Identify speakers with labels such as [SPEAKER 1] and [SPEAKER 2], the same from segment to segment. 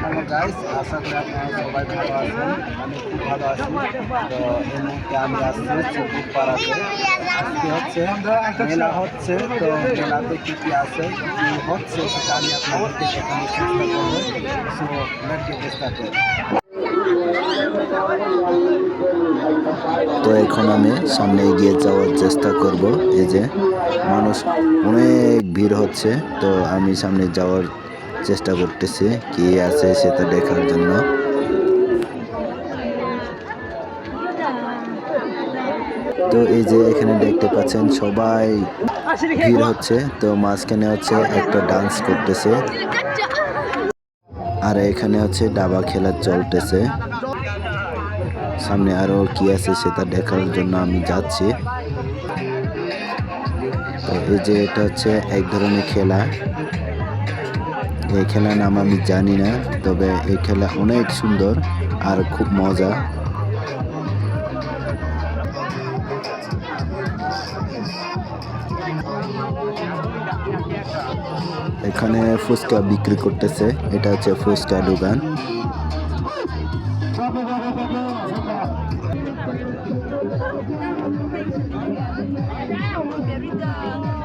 [SPEAKER 1] Hello guys আশা করি আপনারা সবাই ভালো আছেন। আমি খুব ভালো আছি। তো এই মুহূর্তে আমি আসছি পাড়াতে আজকে হচ্ছে মেলা হচ্ছে, তো মেলাতে কী কী আছে, কী হচ্ছে সেটা আমি আপনাদেরকে দেখানোর চেষ্টা করব। গেট স্টার্টেড
[SPEAKER 2] তো এখন আমি সামনে এগিয়ে যাওয়ার চেষ্টা করব। এই যে মানুষ, অনেক ভিড় হচ্ছে। তো আমি সামনে যাওয়ার চেষ্টা করতেছি, কি আছে সেটা দেখার জন্য। তো এই যে এখানে দেখতে পাচ্ছেন সবাই ভিড় হচ্ছে, তো মাঝখানে হচ্ছে একটা ডান্স করতেছে। আর এখানে হচ্ছে ডাবা খেলা চলতেছে। সামনে আরও কি আছে সেটা দেখার জন্য আমি যাচ্ছি। এই যে এটা হচ্ছে এক ধরনের খেলা। এই খেলার নাম আমি জানি না, তবে এই খেলা অনেক সুন্দর আর খুব মজা। এখানে ফুচকা বিক্রি করতেছে, এটা হচ্ছে ফুচকা দোকান।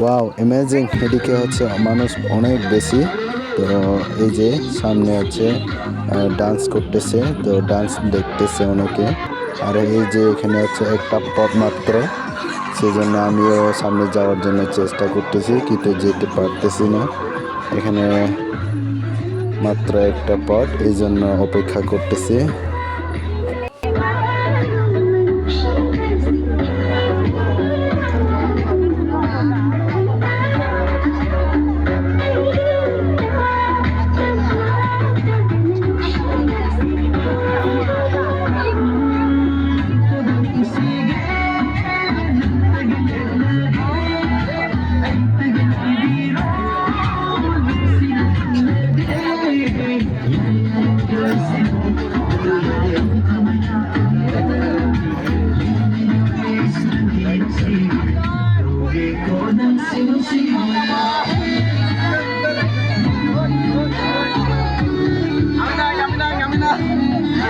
[SPEAKER 2] ওয়াও অ্যামেজিং এদিকে হচ্ছে মানুষ অনেক বেশি। তো এই যে সামনে হচ্ছে ডান্স করতেছে। তো ডান্স দেখতেছে অনেকে। আর এই যে এখানে হচ্ছে একটা পথ মাত্র। সেই জন্য আমিও সামনে যাওয়ার জন্য চেষ্টা করতেছি, কিন্তু যেতে পারতেছি না। এখানে মাত্র একটা পথ, এই জন্য অপেক্ষা করতেছি।